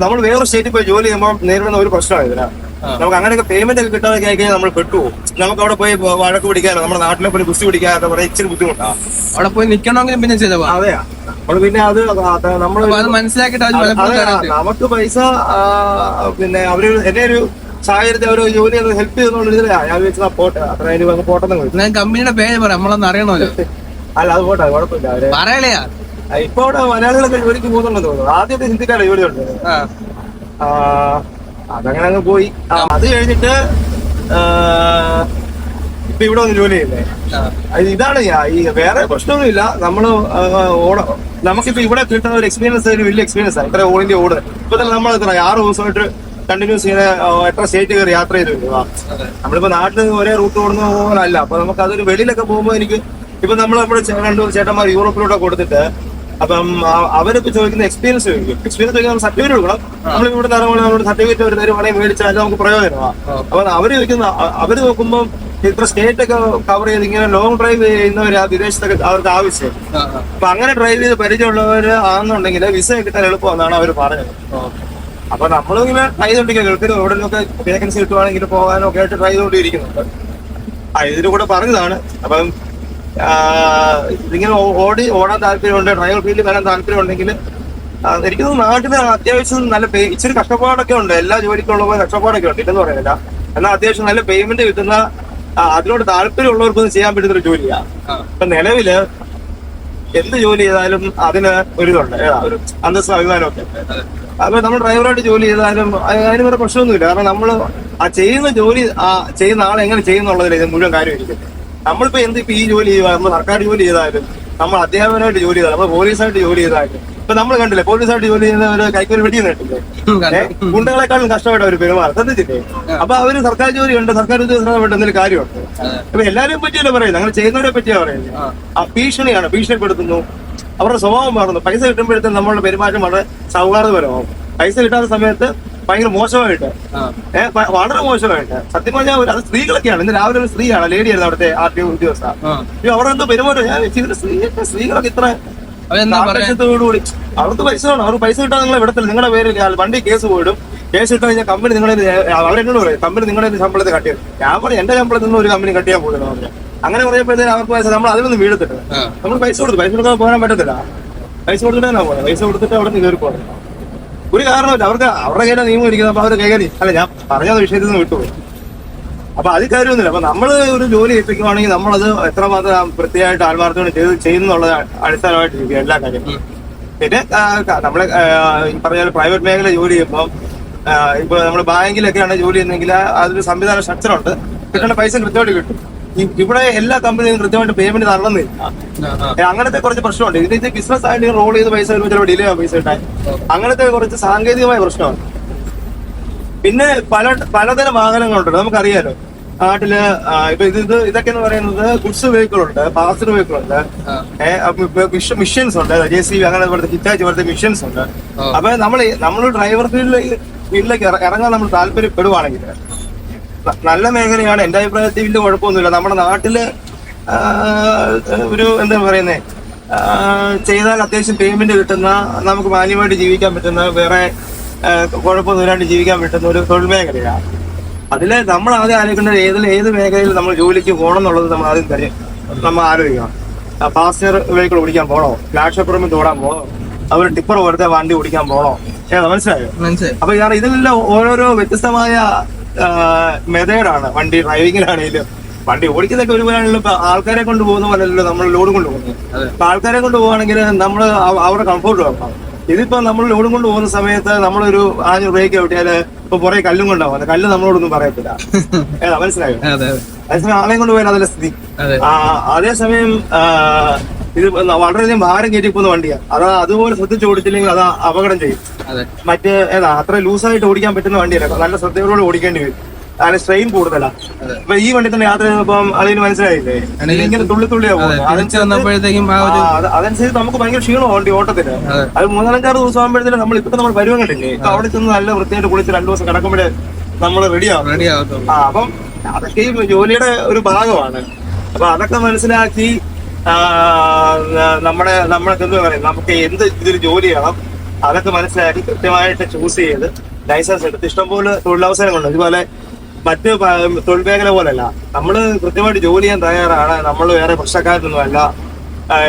നമ്മൾ വേറെ സ്റ്റേറ്റിൽ പോയി ജോലി ചെയ്യുമ്പോൾ നേരിടുന്ന ഒരു പ്രശ്നമാണ് നമുക്ക് അങ്ങനെയൊക്കെ പേയ്മെന്റ് ഒക്കെ കിട്ടാതെ കഴിഞ്ഞാൽ നമ്മൾ പെട്ടുപോകും നമുക്ക് അവിടെ പോയി വഴക്ക് പിടിക്കാനോ നമ്മുടെ നാട്ടിലെ പോയി കുസ്തി പിടിക്കാനോ പറയാൻ ഇച്ചിരി ബുദ്ധിമുട്ടാണ് അവിടെ പോയി നിക്കണമെങ്കിലും പിന്നെ ചെയ്തോ അതെയാ. നമ്മൾ പിന്നെ അത് നമ്മൾ മനസ്സിലാക്കിയിട്ട് നമുക്ക് പൈസ പിന്നെ അവർ എന്നെ ഒരു സാഹചര്യത്തിൽ അവർ ജോലി ഹെൽപ്പ് ചെയ്തോണ്ടിരുന്നില്ല ഞാൻ വെച്ചാൽ പോട്ടെ അത്ര രൂപ പോട്ടെന്ന് കമ്പനിയുടെ പേര് പറ നമ്മളൊന്നും അറിയണമല്ലോ. അല്ല അത് പോട്ടെ കുഴപ്പമില്ല. അവർ പറയലയാ ഇപ്പൊ അവിടെ മലയാളികളൊക്കെ ജോലിക്ക് പോകുന്നുണ്ടെന്ന് തോന്നുന്നു. ആദ്യത്തെ ഹിന്ദിക്കാരെ ജോലി ഉണ്ട് അതങ്ങനെ അങ്ങ് പോയി. അത് കഴിഞ്ഞിട്ട് ഇപ്പൊ ഇവിടെ ഒന്ന് ജോലി ചെയ്യുന്നേ. ഇതാണ് ഈ വേറെ പ്രശ്നമൊന്നുമില്ല. നമ്മൾ ഓട നമുക്കിപ്പോ ഇവിടെ കിട്ടുന്ന ഒരു എക്സ്പീരിയൻസ് ഒരു വലിയ എക്സ്പീരിയൻസ് ആണ് ഇത്ര ഓൾ ഇന്ത്യ ഓടുന്നത് ഇപ്പൊ തന്നെ നമ്മൾ എത്ര ആറ് ദിവസമായിട്ട് കണ്ടിന്യൂസ് ഇങ്ങനെ എത്ര സ്റ്റേറ്റ് കയറി യാത്ര ചെയ്തു നമ്മളിപ്പോ നാട്ടിൽ ഒരേ റൂട്ട് ഓടുന്ന പോലെ അല്ല അപ്പൊ നമുക്ക് അതൊരു വെളിയിലൊക്കെ പോകുമ്പോൾ എനിക്ക് ഇപ്പൊ നമ്മൾ നമ്മുടെ രണ്ടു ചേട്ടന്മാർ യൂറോപ്പിലൂടെ കൊടുത്തിട്ട് അപ്പം അവരൊക്കെ ചോദിക്കുന്ന എക്സ്പീരിയൻസ് ചോദിക്കും. എക്സ്പീരിയൻസ് ചോദിക്കാൻ സർട്ടിഫിക്കറ്റ് കൊടുക്കണം. നമ്മൾ ഇവിടെ ഇറങ്ങുമ്പോൾ നമ്മുടെ സർട്ടിഫിക്കറ്റ് ഒരു തരുവാണെങ്കിൽ മേടിച്ചാൽ നമുക്ക് പ്രയോജനമാണ് അപ്പൊ അവർ ചോദിക്കുന്ന അവർ അവർ നോക്കുമ്പോൾ ഇത്ര സ്റ്റേറ്റ് ഒക്കെ കവർ ചെയ്ത് ഇങ്ങനെ ലോങ് ഡ്രൈവ് ചെയ്യുന്നവര് ആ വിദേശത്തൊക്കെ അവർക്ക് ആവശ്യം. അപ്പൊ അങ്ങനെ ഡ്രൈവ് ചെയ്ത് പരിചയമുള്ളവര് ആണെന്നുണ്ടെങ്കിൽ വിസ കിട്ടാൻ എളുപ്പമെന്നാണ് അവർ പറഞ്ഞത്. അപ്പൊ നമ്മളിങ്ങനെ ട്രൈ ചെയ്തോണ്ടിരിക്കുക. ഗൾഫിൽ എവിടെയൊക്കെ വേക്കൻസി കിട്ടുവാണെങ്കിൽ പോകാനും ഒക്കെ ആയിട്ട് ട്രൈ ചെയ്തുകൊണ്ടിരിക്കുന്നുണ്ട് ആ ഇതിന് കൂടെ പറഞ്ഞതാണ്. അപ്പം ഇതിങ്ങനെ ഓടി ഓടാൻ താല്പര്യമുണ്ട് ഡ്രൈവർ ഫീൽഡിൽ വരാൻ താല്പര്യം ഉണ്ടെങ്കിൽ എനിക്ക് നാട്ടിൽ അത്യാവശ്യം നല്ല പേ ഇച്ചിരി കഷ്ടപ്പാടൊക്കെ ഉണ്ട്. എല്ലാ ജോലിക്കുള്ള പോലെ കഷ്ടപ്പാടൊക്കെ ഉണ്ട് ഇല്ലെന്ന് പറയുന്നില്ല എന്നാൽ അത്യാവശ്യം നല്ല പേയ്മെന്റ് കിട്ടുന്ന അതിനോട് താല്പര്യമുള്ളവർക്കൊന്നും ചെയ്യാൻ പറ്റുന്ന ഒരു ജോലിയാണ്. ഇപ്പൊ നിലവിൽ എന്ത് ജോലി ചെയ്താലും അതിന് ഒരിതുണ്ട് ഏതാ, ഒരു അന്തസ്സും അഭിമാനമൊക്കെ അപ്പൊ നമ്മൾ ഡ്രൈവറായിട്ട് ജോലി ചെയ്താലും അതിന് വേറെ പ്രശ്നമൊന്നുമില്ല. കാരണം നമ്മൾ ആ ചെയ്യുന്ന ജോലി ആ ചെയ്യുന്ന ആൾ എങ്ങനെ ചെയ്യുന്നുള്ളതിൽ ഇത് മുഴുവൻ കാര്യമായിരിക്കും. നമ്മളിപ്പോ എന്ത് ഇപ്പൊ ഈ ജോലി ചെയ്യുക നമ്മൾ സർക്കാർ ജോലി ചെയ്താലും നമ്മൾ അധ്യാപകനായിട്ട് ജോലി ചെയ്താലും നമ്മൾ പോലീസായിട്ട് ജോലി ചെയ്താലും ഇപ്പൊ നമ്മൾ കണ്ടില്ലേ പോലീസായിട്ട് ജോലി ചെയ്യുന്ന ഒരു കൈക്കൂലി വെടി നേട്ടില്ലേ ഗുണ്ടകളെക്കാളും കഷ്ടമായിട്ട് അവർ പെരുമാറും ശ്രദ്ധിച്ചില്ലേ? അപ്പൊ അവർ സർക്കാർ ജോലി ഉണ്ട് സർക്കാർ ഉദ്യോഗസ്ഥരുടെ എന്തെങ്കിലും കാര്യമുണ്ട്? അപ്പൊ എല്ലാവരെയും പറ്റിയല്ല പറയുന്നത്? അങ്ങനെ ചെയ്യുന്നവരെ പറ്റിയാ പറയുന്നത്. ആ ഭീഷണിയാണ് ഭീഷണിപ്പെടുത്തുന്നു. അവരുടെ സ്വഭാവം മാറുന്നു. പൈസ കിട്ടുമ്പോഴത്തെ നമ്മളുടെ പെരുമാറ്റം വളരെ സൗഹാർദ്ദപരമാവും പൈസ കിട്ടാത്ത സമയത്ത് ഭയങ്കര മോശമായിട്ട് ഏഹ് വളരെ മോശമായിട്ട്. സത്യം പറഞ്ഞാൽ അത് സ്ത്രീകളൊക്കെയാണ്. ഇന്ന് രാവിലെ ഒരു സ്ത്രീയാണ് ലേഡിയായിരുന്നു അവിടുത്തെ ആർ ടി ഉദ്യോഗസ്ഥ. അയ്യോ, അവരുടെ എന്തോ പെരുമാറ്റം. ഞാൻ ഇവർ സ്ത്രീ സ്ത്രീകളൊക്കെ ഇത്ര ആകർഷത്തോടുകൂടി അവർക്ക് പൈസ വേണം. അവർ പൈസ കിട്ടാൻ നിങ്ങളെ വിടത്തില്ല. നിങ്ങളുടെ പേര് വണ്ടി കേസ് പോയിടും. കേസ് ഇട്ട് കഴിഞ്ഞാൽ കമ്പനി നിങ്ങളെ അവരെന്നോട് പറയും കമ്പനി നിങ്ങളുടെ ശമ്പളത്തെ കട്ടിയത് ഞാൻ പറയും എന്റെ ശമ്പളത്തിൽ നിന്ന് ഒരു കമ്പനി കട്ടിയാൻ പോകുന്നു പറഞ്ഞു അങ്ങനെ പറയുമ്പോഴത്തേന് അവർക്ക് പൈസ നമ്മൾ അതിലൊന്നും വീഴത്തില്ല. നമ്മൾ പൈസ കൊടുത്തു പൈസ കൊടുക്കാൻ പോകാൻ പറ്റത്തില്ല. പൈസ കൊടുത്തിട്ട് തന്നെ പോകുന്നത് പൈസ കൊടുത്തിട്ട് അവിടെ നിന്ന് കയറി പോകണം ഒരു കാരണമില്ല അവർക്ക് അവരുടെ കയ്യിലെ നിയമം ഇരിക്കുന്നത്. അപ്പൊ അവർ കൈകാര്യം അല്ല ഞാൻ പറഞ്ഞ വിഷയത്തിൽ നിന്ന് വിട്ടുപോയി. അപ്പൊ അത് കാര്യമൊന്നുമില്ല. അപ്പൊ നമ്മൾ ഒരു ജോലി ഏൽപ്പിക്കുവാണെങ്കിൽ നമ്മളത് എത്രമാത്രം വൃത്തിയായിട്ട് ആത്മാർത്ഥത്തോടെ ചെയ്ത് ചെയ്യുന്നുള്ള അടിസ്ഥാനമായിട്ട് ഇരിക്കുക എല്ലാ കാര്യങ്ങളും. പിന്നെ നമ്മളെ ഈ പറഞ്ഞ പ്രൈവറ്റ് മേഖല ജോലി ചെയ്യുമ്പോൾ ഇപ്പൊ നമ്മൾ ബാങ്കിലൊക്കെയാണ് ജോലി ചെയ്യുന്നെങ്കിൽ അതൊരു സംവിധാന സ്ട്രക്ചർ ഉണ്ട്. കിട്ടേണ്ട പൈസ കൃത്യമായിട്ട് കിട്ടും. ഇവിടെ എല്ലാ കമ്പനിയും കൃത്യമായിട്ട് പേയ്മെന്റ് നടന്നില്ല അങ്ങനത്തെ കുറച്ച് പ്രശ്നമുണ്ട്. ഇതിന് ഇത് ബിസിനസ് ആയിട്ട് റോൾ ചെയ്ത് പൈസ വരുമ്പോൾ ചിലപ്പോൾ ഡിലേ ആവും പൈസ കിട്ടാൻ. അങ്ങനത്തെ കുറച്ച് സാങ്കേതികമായ പ്രശ്നമാണ്. പിന്നെ പല പലതരം വാഹനങ്ങളുണ്ട്. നമുക്കറിയാലോ. നാട്ടിൽ ഇപ്പൊ ഇത് ഇത് ഇതൊക്കെ എന്ന് പറയുന്നത് ഗുഡ്സ് വെഹിക്കിൾ ഉണ്ട് പാസഞ്ചർ വെഹിക്കിൾ ഉണ്ട്. മിഷൻസ് ഉണ്ട് ജെ സി അങ്ങനെ പോലത്തെ ഹിറ്റാച്ച് പോലത്തെ മിഷൻസ് ഉണ്ട്. അപ്പൊ നമ്മൾ നമ്മൾ ഡ്രൈവർ ഫീൽഡിലേക്ക് ഫീൽഡിലേക്ക് ഇറ- ഇറങ്ങാൻ നമ്മൾ താല്പര്യപ്പെടുവാണെങ്കിൽ നല്ല മേഖലയാണ്. എന്റെ അഭിപ്രായത്തിൽ വലിയ കുഴപ്പമൊന്നുമില്ല. നമ്മുടെ നാട്ടിൽ ഒരു എന്താ പറയുന്നേ ചെയ്താൽ അത്യാവശ്യം പേയ്മെന്റ് കിട്ടുന്ന നമുക്ക് മാന്യമായിട്ട് ജീവിക്കാൻ പറ്റുന്ന വേറെ കുഴപ്പമൊന്നുമില്ലാണ്ട് ജീവിക്കാൻ പറ്റുന്ന ഒരു തൊഴിൽ മേഖലയാണ്. അതിൽ നമ്മൾ ആദ്യം ആലോചിക്കേണ്ടത് ഏതിൽ ഏത് മേഖലയിൽ നമ്മൾ ജോലിക്ക് പോകണം എന്നുള്ളത് നമ്മൾ ആദ്യം തരും. നമ്മൾ ആലോചിക്കണം. പാസഞ്ചർ വെഹിക്കിൾ ഓടിക്കാൻ പോണോ? ഫ്ലാഷ് പെർമിറ്റ് ഓടാൻ പോണോ? അവർ ടിപ്പർ പോലത്തെ വണ്ടി ഓടിക്കാൻ ഏതാ മനസ്സിലായോ? മനസ്സിലായി. അപ്പൊ ഇതാണ് ഇതിലെല്ലാം ഓരോരോ വ്യത്യസ്തമായ മെതേഡാണ്. വണ്ടി ഡ്രൈവിങ്ങിലാണെങ്കിലും വണ്ടി ഓടിക്കുന്നൊക്കെ ഒരുപാടാണല്ലോ ഇപ്പൊ ആൾക്കാരെ കൊണ്ട് പോകുന്ന പോലെയല്ലോ നമ്മൾ ലോഡ് കൊണ്ട് പോകുന്നത്. അപ്പൊ ആൾക്കാരെ കൊണ്ട് പോകുകയാണെങ്കിൽ നമ്മൾ അവരുടെ കംഫോർട്ട് നോക്കണം ഇതിപ്പോ നമ്മൾ ലോഡും കൊണ്ട് പോകുന്ന സമയത്ത് നമ്മളൊരു ആഞ്ഞു ബ്രേക്ക് കിട്ടിയാൽ ഇപ്പൊ പുറകെ കല്ലും കൊണ്ടാവും. കല്ല് നമ്മളോടൊന്നും പറയത്തില്ല. ഏതാ മനസ്സിലായോ? അതെ അതെ. അതേസമയം ആളെയും കൊണ്ട് പോയാൽ അതല്ല സ്ഥിതി. അതേസമയം ഇത് വളരെയധികം ഭാരം കയറ്റി പോകുന്ന വണ്ടിയാണ് അതാ അതുപോലെ ശ്രദ്ധിച്ച് ഓടിച്ചില്ലെങ്കിൽ അത് അപകടം ചെയ്യും. മറ്റ് ഏതാ അത്ര ലൂസായിട്ട് ഓടിക്കാൻ പറ്റുന്ന വണ്ടിയല്ല? നല്ല ശ്രദ്ധയോടെ ഓടിക്കേണ്ടി വരും. അതിന് സ്ട്രെയിൻ കൂടുതലാ. അപ്പൊ ഈ വണ്ടി തന്നെ യാത്ര ചെയ്തപ്പോ അതിന് മനസ്സിലായില്ലേ? ഇങ്ങനെ തുള്ളി തുള്ളിയാ അതനുസരിച്ച് നമുക്ക് ഭയങ്കര ക്ഷീണമാണ് വണ്ടി ഓട്ടത്തിന് അത്. മൂന്നാലഞ്ചാറ് ദിവസം ആകുമ്പോഴത്തേക്കും നമ്മൾ ഇപ്പൊ നമ്മൾ പരുവം കണ്ടില്ലേ? അവിടെ ചെന്ന് നല്ല വൃത്തിയായിട്ട് കുളിച്ച് രണ്ടു ദിവസം കിടക്കുമ്പോഴേ നമ്മൾ റെഡിയാവും റെഡി ആകത്തുള്ളൂ ആ അപ്പം അതൊക്കെ ഈ ജോലിയുടെ ഒരു ഭാഗമാണ്. അപ്പൊ അതൊക്കെ മനസ്സിലാക്കി നമ്മുടെ നമ്മളൊക്കെ എന്താ പറയുക നമുക്ക് എന്ത് ഇതിൽ ജോലി ചെയ്യണം? അതൊക്കെ മനസ്സിലാക്കി കൃത്യമായിട്ട് ചൂസ് ചെയ്ത് ലൈസൻസ് എടുത്ത്. ഇഷ്ടംപോലെ തൊഴിലവസരങ്ങളുണ്ട്. ഇതുപോലെ മറ്റ് തൊഴിൽ മേഖല പോലല്ല. നമ്മൾ കൃത്യമായിട്ട് ജോലി ചെയ്യാൻ തയ്യാറാണ്. നമ്മൾ വേറെ പ്രശ്നക്കാരൊന്നും അല്ല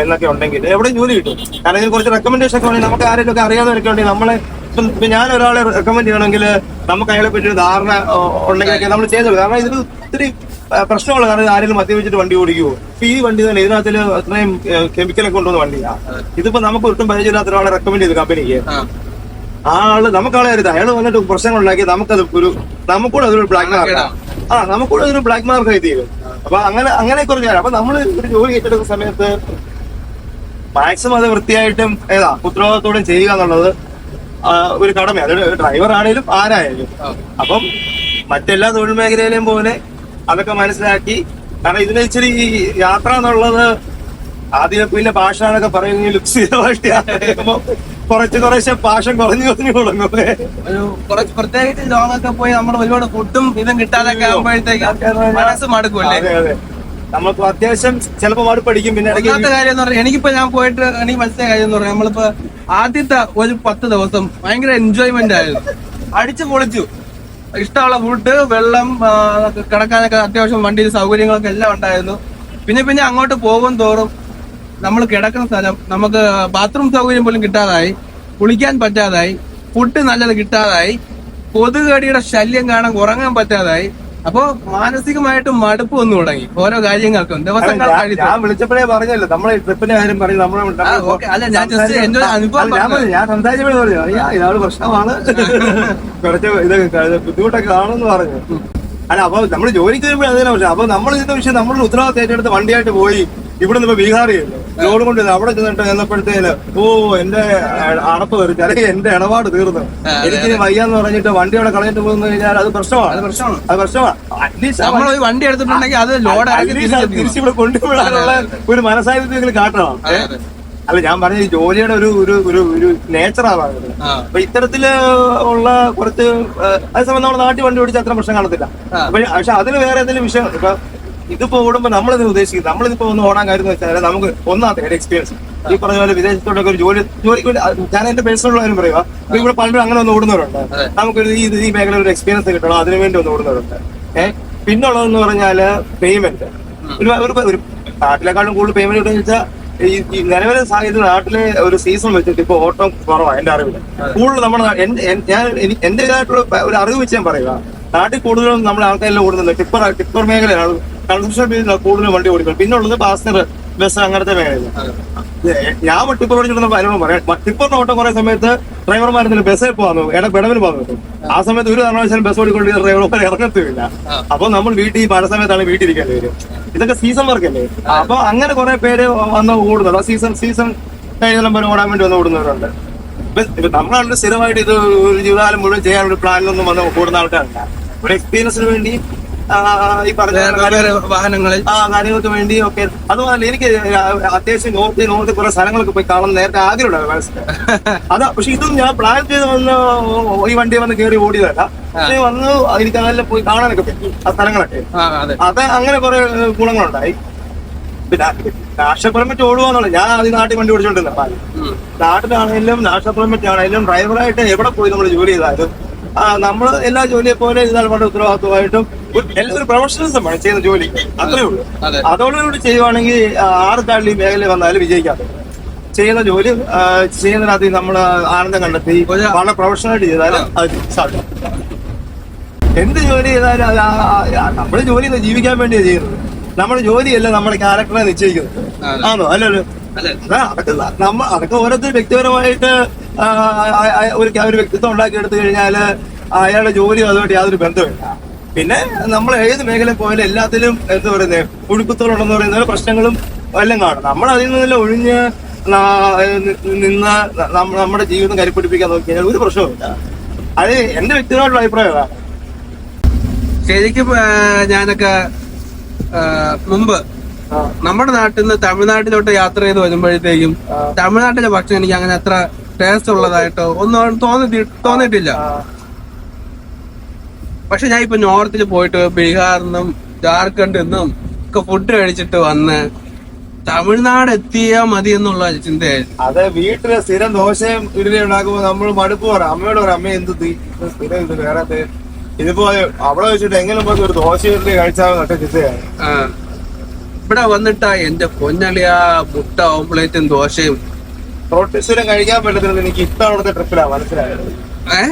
എന്നൊക്കെ ഉണ്ടെങ്കിൽ എവിടെയും ജോലി കിട്ടും. കാരണം ഇതിന് കുറച്ച് റെക്കമെൻഡേഷൻ ഒക്കെ ഉണ്ടെങ്കിൽ നമുക്ക് ആരെങ്കിലും ഒക്കെ അറിയാവുന്നവരൊക്കെ ഉണ്ടെങ്കിൽ നമ്മളെ ഇപ്പം ഞാൻ ഒരാളെ റെക്കമെൻഡ് ചെയ്യണമെങ്കിൽ നമുക്ക് അയാളെ പറ്റി ഒരു ധാരണ ഉണ്ടെങ്കിലൊക്കെ നമ്മൾ ചെയ്തു കാരണം ഇതിൽ ഒത്തിരി പ്രശ്നമുള്ള കാരണം ആരെങ്കിലും മദ്യപിച്ചിട്ട് വണ്ടി ഓടിക്കുമോ ഇപ്പൊ ഈ വണ്ടി തന്നെ ഇതിനകത്തിൽ അത്രയും കെമിക്കലൊക്കെ കൊണ്ടുവന്ന വണ്ടിയാണ് ഇതിപ്പോ നമുക്ക് ഒട്ടും പരിചയമില്ലാത്ത ഒരാളെ റെക്കമെൻഡ് ചെയ്തു കമ്പനിക്ക് ആ. ആൾ നമുക്കാളെ അറിയാം അയാൾ വന്നിട്ട് പ്രശ്നങ്ങൾ ഉണ്ടാക്കി നമുക്കത് ഒരു നമുക്കൂടെ അതൊരു ബ്ലാക്ക് മാർക്ക് ആ. നമുക്കൂടെ അതൊരു ബ്ലാക്ക് മാർക്ക് ആയി തീരും. അപ്പൊ അങ്ങനെ അങ്ങനെ കുറച്ച് അപ്പൊ നമ്മൾ ഒരു ജോലി ഏറ്റെടുക്കുന്ന സമയത്ത് മാക്സിമം അത് വൃത്തിയായിട്ടും ഏതാ ഉത്തരവാദിത്തോടും ചെയ്യുക എന്നുള്ളത് ഒരു കടമയാണ്. അതൊരു ഡ്രൈവർ ആണേലും ആരായാലും. അപ്പം മറ്റെല്ലാ തൊഴിൽ മേഖലയിലെയും പോലെ അതൊക്കെ മനസ്സിലാക്കി. കാരണം ഇതിന് ഇച്ചിരി യാത്ര എന്നുള്ളത് ആദ്യം പിന്നെ ഭാഷ എന്നൊക്കെ പറയുന്നെങ്കിലും ഭാഷയാകുമ്പോ കുറച്ച് കുറച്ച് ഭാഷ കുറഞ്ഞു കുറഞ്ഞു തുടങ്ങും. ഒരു കുറച്ച് പ്രത്യേകിച്ച് ലോങ്ങൊക്കെ പോയി നമ്മൾ ഒരുപാട് ഫുഡും ഇതും കിട്ടാതൊക്കെ ആകുമ്പോഴത്തേക്ക് മനസ്സ് അതെ നമുക്ക് അത്യാവശ്യം ചിലപ്പോ മടുപ്പടിക്കും പിന്നെ ഒന്നാമത്തെ കാര്യം എന്ന് പറഞ്ഞാൽ എനിക്കിപ്പോ ഞാൻ പോയിട്ട് എനിക്ക് മനസ്സിലായ കാര്യം എന്ന് പറഞ്ഞാൽ നമ്മളിപ്പോ ആദ്യത്തെ ഒരു പത്ത് ദിവസം ഭയങ്കര എൻജോയ്മെന്റ് ആയിരുന്നു. അടിച്ചു പൊളിച്ചു. ഇഷ്ടമുള്ള ഫുഡ് വെള്ളം കിടക്കാനൊക്കെ അത്യാവശ്യം വണ്ടിയിൽ സൗകര്യങ്ങളൊക്കെ എല്ലാം ഉണ്ടായിരുന്നു. പിന്നെ പിന്നെ അങ്ങോട്ട് പോകും തോറും നമ്മൾ കിടക്കുന്ന സ്ഥലം നമുക്ക് ബാത്റൂം സൗകര്യം പോലും കിട്ടാതായി. കുളിക്കാൻ പറ്റാതായി. ഫുഡ് നല്ലത് കിട്ടാതായി. കൊതുകടിയുടെ ശല്യം കാണാൻ ഉറങ്ങാൻ പറ്റാതായി. അപ്പോ മാനസികമായിട്ട് മടുപ്പ് വന്നു തുടങ്ങി. ഓരോ കാര്യങ്ങൾക്കും ദിവസങ്ങൾ ഞാൻ- വിളിച്ചപ്പോഴേ പറഞ്ഞല്ലോ നമ്മളെ ട്രിപ്പിന്റെ കാര്യം പറഞ്ഞു നമ്മളെ. അല്ല, ഞാൻ ജസ്റ്റ് എന്റെ അനുഭവം ഞാൻ സംസാരിച്ചപ്പോഴേ പറഞ്ഞു പ്രശ്നമാണ്. കുറച്ച് ഇത് ബുദ്ധിമുട്ടൊക്കെ കാണുമെന്ന് പറഞ്ഞു. അല്ല അപ്പൊ നമ്മൾ ജോലിക്ക് വരുമ്പോഴേ അതിനെ പ്രശ്നം അപ്പൊ നമ്മൾ ഇതിന്റെ വിഷയം നമ്മൾ ഉത്തരവാദിത്തം ഏറ്റെടുത്ത് വണ്ടിയായിട്ട് പോയി ഇവിടെ ഇപ്പൊ ബീഹാർ ചെയ്യുന്നു ലോഡ് കൊണ്ട് അവിടെ ചെന്നിട്ട് ചെന്നപ്പോഴത്തേന് ഓ എന്റെ അടപ്പ് തീർച്ചു അല്ലെങ്കിൽ എന്റെ ഇടപാട് തീർന്നു. എനിക്ക് വയ്യാന്ന് പറഞ്ഞിട്ട് വണ്ടി അവിടെ കളഞ്ഞിട്ട് പോകുന്നു കഴിഞ്ഞാൽ അത് പ്രശ്നമാണ്. അത് പ്രശ്നമാണ്. അത് പ്രശ്നമാണ്. വണ്ടി എടുത്തിട്ടുണ്ടെങ്കിൽ അത് ലോഡ് തിരിച്ചു തിരിച്ചിവിടെ കൊണ്ടുപോകാനുള്ള ഒരു മനസ്സാന്നിധ്യം കാട്ടണം? അല്ല ഞാൻ പറഞ്ഞ ജോലിയുടെ ഒരു ഒരു ഒരു ഒരു നേച്ചറാണ് പറയുന്നത്. അപ്പൊ ഇത്തരത്തിൽ ഉള്ള കുറച്ച് അതേസമയം നമ്മുടെ നാട്ടിൽ വണ്ടി ഓടിച്ച അത്ര പ്രശ്നം കാണത്തില്ല. അപ്പൊ പക്ഷെ അതിന് വേറെ എന്തെങ്കിലും വിഷയം ഇപ്പൊ ഇതിപ്പോ ഓടുമ്പോ നമ്മളിത് ഉദ്ദേശിക്കുന്നത് നമ്മളിതിപ്പോ ഒന്ന് ഓടാൻ കാര്യം എന്ന് വെച്ചാൽ നമുക്ക് ഒന്നാമത്തെ ഒരു എക്സ്പീരിയൻസ് ഈ പറഞ്ഞ പോലെ വിദേശത്തോടൊക്കെ ഒരു ജോലി ജോലിക്ക് വേണ്ടി ഞാൻ എന്റെ പേഴ്സണൽ കാര്യം പറയുക ഇവിടെ പലരും അങ്ങനെ ഒന്ന് ഓടുന്നവരുണ്ട്. നമുക്ക് നമുക്കൊരു ഈ ഈ മേഖല ഒരു എക്സ്പീരിയൻസ് കിട്ടണം. അതിനു വേണ്ടി ഒന്ന് ഓടുന്നവരുണ്ട്. ഏഹ് പിന്നുള്ളതെന്ന് പറഞ്ഞാൽ പേയ്മെന്റ് ഒരു ഒരു- ഒരു നാട്ടിലെക്കാളും കൂടുതൽ പേയ്മെന്റ് കിട്ടുന്ന വെച്ചാൽ ഈ നിലവിലെ സാഹചര്യത്തിൽ നാട്ടിലെ ഒരു സീസൺ വെച്ചിട്ട് ഇപ്പൊ ഓട്ടം കുറവാണ് എന്റെ അറിവിൽ. കൂടുതൽ നമ്മുടെ ഞാൻ എന്റെ എന്റേതായിട്ടുള്ള ഒരു അറിവ് വെച്ച് ഞാൻ പറയുക നാട്ടിൽ കൂടുതലും നമ്മുടെ ആൾക്കാരെല്ലാം ഓടുന്നുണ്ട് ടിപ്പർ ടിപ്പർ മേഖലയാണ് കൺസ്ട്രക്ഷൻ മേഖലയിലാണ് കൂടുതലും വണ്ടി ഓടിക്കുന്നത്. പിന്നെ ഉള്ളത് പാസഞ്ചർ ബസ് അങ്ങനത്തെ മേഖലയിലാണ്. ഞാൻ ടിപ്പർ ഓടിച്ചിട്ടുള്ള കാര്യങ്ങളും പറയാം. ടിപ്പറിന് ഓട്ടം കുറെ സമയത്ത് ഡ്രൈവർമാരെന്തെങ്കിലും ബസ്സിൽ പോകാൻ ഇട വിടവിന് പോകാൻ നോക്കും ആ സമയത്ത് ഒരു കാരണവശാലും ബസ് ഓടിക്കൊണ്ട് ഡ്രൈവർമാർ ഇറങ്ങത്തില്ല അപ്പൊ നമ്മൾ വീട്ടിൽ മഴ സമയത്താണ് വീട്ടിൽ ഇരിക്കേണ്ടി വരും ഇതൊക്കെ സീസൺ വർക്ക് അല്ലേ? അപ്പൊ അങ്ങനെ കുറെ പേര് വന്ന് ഓടുന്നുണ്ട്. സീസൺ സീസൺ കഴിഞ്ഞാലും പേര് ഓടാൻ വേണ്ടി വന്ന് ഓടുന്നവരുണ്ട്. നമ്മളാണ് സ്ഥിരമായിട്ട് ഇത് ഒരു ജീവിതകാലം മുഴുവൻ ചെയ്യാൻ ഒരു പ്ലാനിലൊന്നും വന്ന് കൂടുന്ന ആൾക്കാരല്ല. ഒരു എക്സ്പീരിയൻസിന് വേണ്ടി ആ, ഈ പറഞ്ഞ വാഹനങ്ങളിൽ. ആ കാര്യങ്ങൾക്ക് വേണ്ടി ഒക്കെ. അതുപോലെ എനിക്ക് അത്യാവശ്യം നോർത്ത് നോർത്ത് കുറെ സ്ഥലങ്ങളൊക്കെ പോയി കാണാൻ നേരത്തെ ആഗ്രഹമുണ്ട് മനസ്സിൽ. അതാ പക്ഷെ ഇതും ഞാൻ പ്ലാൻ ചെയ്ത് വന്ന് ഈ വണ്ടി വന്ന് കയറി ഓടിയതല്ല. വന്ന് എനിക്ക് അതെല്ലാം പോയി കാണാനൊക്കെ പറ്റി ആ സ്ഥലങ്ങളൊക്കെ. അതെ. അങ്ങനെ കുറെ ഗുണങ്ങളുണ്ടായി. പിന്നെ നാഷണൽ പെർമിറ്റ് ഓടുവാന്നുള്ളത് ഞാൻ ആദ്യം നാട്ടിൽ വണ്ടി ഓടിച്ചോണ്ടിരുന്ന. നാട്ടിലാണെങ്കിലും നാഷണൽ പെർമിറ്റ് ആണെങ്കിലും ഡ്രൈവറായിട്ട് എവിടെ പോയി നമ്മൾ ജോലി ചെയ്താലും നമ്മൾ എല്ലാ ജോലിയെ പോലെ ഇതാണ് വളരെ ഉത്തരവാദിത്വമായിട്ടും ഒരു- എല്ലാ- ഒരു പ്രൊഫഷണലിസം ചെയ്യുന്ന ജോലി അത്രേ ഉള്ളൂ. അതെ. അതോടുകൂടി ചെയ്യുവാണെങ്കിൽ ആറ് താഴെ മേഖല വന്നാലും വിജയിക്കാതെ ചെയ്യുന്ന ജോലി ചെയ്യുന്നതിനകത്ത് നമ്മൾ ആനന്ദം കണ്ടെത്തി വളരെ പ്രൊഫഷണലായിട്ട് ചെയ്താലും അത് സാധിക്കും എന്ത് ജോലി ചെയ്താലും അത് നമ്മൾ ജോലി ജീവിക്കാൻ വേണ്ടിയാണ് ചെയ്യുന്നത്. നമ്മുടെ ജോലിയല്ല നമ്മുടെ ക്യാരക്ടറെ നിശ്ചയിക്കുന്നത്. ആണോ? അല്ലല്ലോ. അതെ. അതാ, അതൊക്കെ നമ്മ അതൊക്കെ ഓരോരുത്തർ വ്യക്തിപരമായിട്ട് ഒരു ഒരു ഉണ്ടാക്കി ഉണ്ടാക്കിയെടുത്തു കഴിഞ്ഞാൽ അയാളുടെ ജോലി അതുമായിട്ട് യാതൊരു ബന്ധമില്ല പിന്നെ നമ്മൾ ഏത് മേഖല പോയാലും എല്ലാത്തിലും എന്താ പറയുന്നത് ഒഴുക്കുത്തോളുണ്ടെന്ന് പറയുന്ന പ്രശ്നങ്ങളും എല്ലാം കാണും. നമ്മൾ അതിൽ നിന്നെല്ലാം ഒഴിഞ്ഞ് നിന്ന് നമ്മുടെ ജീവിതം കരിപ്പിടിപ്പിക്കാൻ നോക്കി കഴിഞ്ഞാൽ ഒരു പ്രശ്നവുമില്ല. അത് എന്റെ വ്യക്തിപരമായിട്ടുള്ള അഭിപ്രായമാണ്. ശരിക്കും ഞാനൊക്കെ മുമ്പ് നമ്മുടെ നാട്ടിൽ നിന്ന് തമിഴ്നാട്ടിലോട്ട് യാത്ര ചെയ്ത് വരുമ്പോഴത്തേക്കും തമിഴ്നാട്ടിലെ ഭക്ഷണം എനിക്ക് അങ്ങനെ അത്ര ടേസ്റ്റ് ഉള്ളതായിട്ടോ ഒന്നും തോന്നി തോന്നിയിട്ടില്ല പക്ഷെ ഞാൻ ഇപ്പൊ നോർത്തിൽ പോയിട്ട് ബീഹാറിൽ നിന്നും ജാർഖണ്ഡിൽ നിന്നും ഒക്കെ ഫുഡ് കഴിച്ചിട്ട് വന്ന് തമിഴ്നാട് എത്തിയാ മതി എന്നുള്ള ചിന്തയായിരുന്നു. അതെ വീട്ടിൽ സ്ഥിരം ദോശയും ഇഡലി ഉണ്ടാക്കുമ്പോ നമ്മൾ മടുപ്പ് പറയാം. അമ്മയോട് പറയാം അമ്മ എന്ത് സ്ഥിരം ഇത് വേറെ ഇതിപ്പോ അവിടെ വെച്ചിട്ട് എങ്ങനെ പോയി ഒരു ദോശ ഇഡലി കഴിച്ചാൽ നട്ട ചിന്തയാണ് ആ. ഇവിടെ വന്നിട്ടാ എന്റെ പൊന്നളിയാ മുട്ട ഓംപ്ലേറ്റും ദോശയും. റോട്ടി സ്ഥിരം കഴിക്കാൻ പറ്റത്തില്ല എനിക്ക് ഇത്തവണത്തെ ട്രിപ്പിലാ മനസ്സിലായത്. ഏ?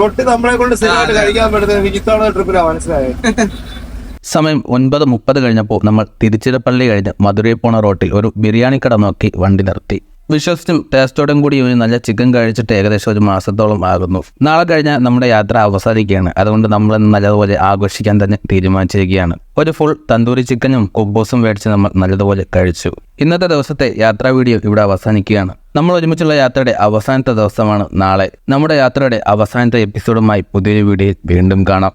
റൊട്ടി നമ്മളെ കൊണ്ട് സ്ഥിരമായിട്ട് കഴിക്കാൻ പറ്റുന്നത് എനിക്ക് ട്രിപ്പിലാ മനസ്സിലായത് സമയം ഒൻപത് മുപ്പത് കഴിഞ്ഞപ്പോൾ നമ്മൾ തിരുച്ചിറപ്പള്ളി കഴിഞ്ഞ് മധുരയിൽ പോണ റോട്ടിൽ ഒരു ബിരിയാണി കട നോക്കി വണ്ടി നിർത്തി. വിശ്വസിച്ചും ടേസ്റ്റോടും കൂടി ഒരു നല്ല ചിക്കൻ കഴിച്ചിട്ട് ഏകദേശം ഒരു മാസത്തോളം ആകുന്നു. നാളെ കഴിഞ്ഞ നമ്മുടെ യാത്ര അവസാനിക്കുകയാണ്. അതുകൊണ്ട് നമ്മൾ നല്ലതുപോലെ ആഘോഷിക്കാൻ തന്നെ തീരുമാനിച്ചിരിക്കുകയാണ്. ഒരു ഫുൾ തന്തൂരി ചിക്കനും കുബൂസും മേടിച്ച് നമ്മൾ നല്ലതുപോലെ കഴിച്ചു. ഇന്നത്തെ ദിവസത്തെ യാത്രാ വീഡിയോ ഇവിടെ അവസാനിക്കുകയാണ്. നമ്മൾ ഒരുമിച്ചുള്ള യാത്രയുടെ അവസാനത്തെ ദിവസമാണ് നാളെ. നമ്മുടെ യാത്രയുടെ അവസാനത്തെ എപ്പിസോഡുമായി പുതിയൊരു വീഡിയോയിൽ വീണ്ടും കാണാം.